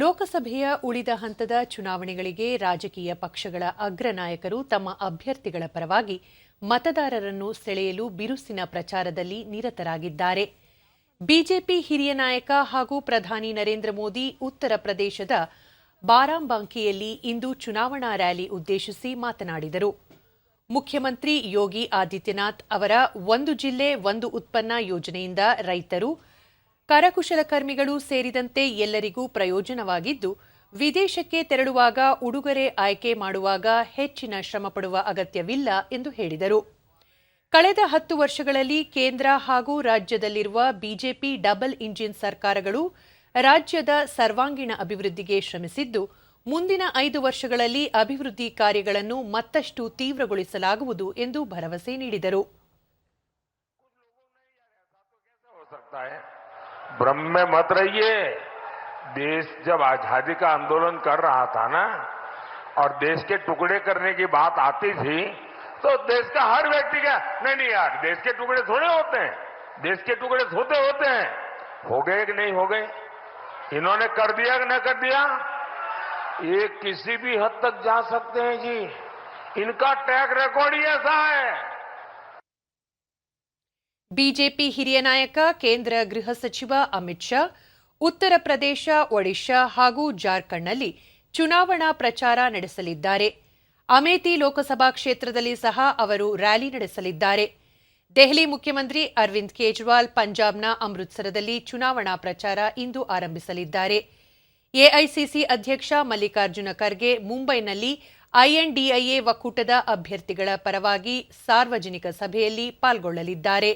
ಲೋಕಸಭೆಯ ಉಳಿದ ಹಂತದ ಚುನಾವಣೆಗಳಿಗೆ ರಾಜಕೀಯ ಪಕ್ಷಗಳ ಅಗ್ರ ನಾಯಕರು ತಮ್ಮ ಅಭ್ಯರ್ಥಿಗಳ ಪರವಾಗಿ ಮತದಾರರನ್ನು ಸೆಳೆಯಲು ಬಿರುಸಿನ ಪ್ರಚಾರದಲ್ಲಿ ನಿರತರಾಗಿದ್ದಾರೆ. ಬಿಜೆಪಿ ಹಿರಿಯ ನಾಯಕ ಹಾಗೂ ಪ್ರಧಾನಿ ನರೇಂದ್ರ ಮೋದಿ ಉತ್ತರ ಪ್ರದೇಶದ ಬಾರಾಂಬಾಂಕಿಯಲ್ಲಿ ಇಂದು ಚುನಾವಣಾ ರ್ಯಾಲಿ ಉದ್ದೇಶಿಸಿ ಮಾತನಾಡಿದರು. ಮುಖ್ಯಮಂತ್ರಿ ಯೋಗಿ ಆದಿತ್ಯನಾಥ್ ಅವರ ಒಂದು ಜಿಲ್ಲೆ, ಒಂದು ಉತ್ಪನ್ನ ಯೋಜನೆಯಿಂದ ರೈತರು ಕರಕುಶಲಕರ್ಮಿಗಳು ಸೇರಿದಂತೆ ಎಲ್ಲರಿಗೂ ಪ್ರಯೋಜನವಾಗಿದ್ದು, ವಿದೇಶಕ್ಕೆ ತೆರಳುವಾಗ ಉಡುಗೊರೆ ಆಯ್ಕೆ ಮಾಡುವಾಗ ಹೆಚ್ಚಿನ ಶ್ರಮಪಡುವ ಅಗತ್ಯವಿಲ್ಲ ಎಂದು ಹೇಳಿದರು. ಕಳೆದ ಹತ್ತು ವರ್ಷಗಳಲ್ಲಿ ಕೇಂದ್ರ ಹಾಗೂ ರಾಜ್ಯದಲ್ಲಿರುವ ಬಿಜೆಪಿ ಡಬಲ್ ಇಂಜಿನ್ ಸರ್ಕಾರಗಳು ರಾಜ್ಯದ ಸರ್ವಾಂಗೀಣ ಅಭಿವೃದ್ಧಿಗೆ ಶ್ರಮಿಸಿದ್ದು, ಮುಂದಿನ ಐದು ವರ್ಷಗಳಲ್ಲಿ ಅಭಿವೃದ್ಧಿ ಕಾರ್ಯಗಳನ್ನು ಮತ್ತಷ್ಟು ತೀವ್ರಗೊಳಿಸಲಾಗುವುದು ಎಂದು ಭರವಸೆ ನೀಡಿದರು. भ्रम में मत रहिए। देश जब आज़ादी का आंदोलन कर रहा था ना, और देश के टुकड़े करने की बात आती थी तो देश का हर व्यक्ति का, नहीं नहीं यार, देश के टुकड़े थोड़े होते हैं। देश के टुकड़े होते होते हैं। हो गए कि नहीं हो गए? इन्होंने कर दिया कि न कर दिया? ये किसी भी हद तक जा सकते हैं जी। इनका ट्रैक रिकॉर्ड ही ऐसा है। ಬಿಜೆಪಿ ಹಿರಿಯ ನಾಯಕ, ಕೇಂದ್ರ ಗೃಹ ಸಚಿವ ಅಮಿತ್ ಶಾ, ಉತ್ತರ ಪ್ರದೇಶ, ಒಡಿಶಾ ಹಾಗೂ ಜಾರ್ಖಂಡ್ನಲ್ಲಿ ಚುನಾವಣಾ ಪ್ರಚಾರ ನಡೆಸಲಿದ್ದಾರೆ. ಅಮೇಥಿ ಲೋಕಸಭಾ ಕ್ಷೇತ್ರದಲ್ಲಿ ಸಹ ಅವರು ರ್ಯಾಲಿ ನಡೆಸಲಿದ್ದಾರೆ. ದೆಹಲಿ ಮುಖ್ಯಮಂತ್ರಿ ಅರವಿಂದ್ ಕೇಜ್ರಿವಾಲ್ ಪಂಜಾಬ್ನ ಅಮೃತ್ಸರದಲ್ಲಿ ಚುನಾವಣಾ ಪ್ರಚಾರ ಇಂದು ಆರಂಭಿಸಲಿದ್ದಾರೆ. ಎಐಸಿಸಿ ಅಧ್ಯಕ್ಷ ಮಲ್ಲಿಕಾರ್ಜುನ ಖರ್ಗೆ ಮುಂಬೈನಲ್ಲಿ ಐಎನ್ಡಿಐಎ ಒಕ್ಕೂಟದ ಅಭ್ಯರ್ಥಿಗಳ ಪರವಾಗಿ ಸಾರ್ವಜನಿಕ ಸಭೆಯಲ್ಲಿ ಪಾಲ್ಗೊಳ್ಳಲಿದ್ದಾರೆ.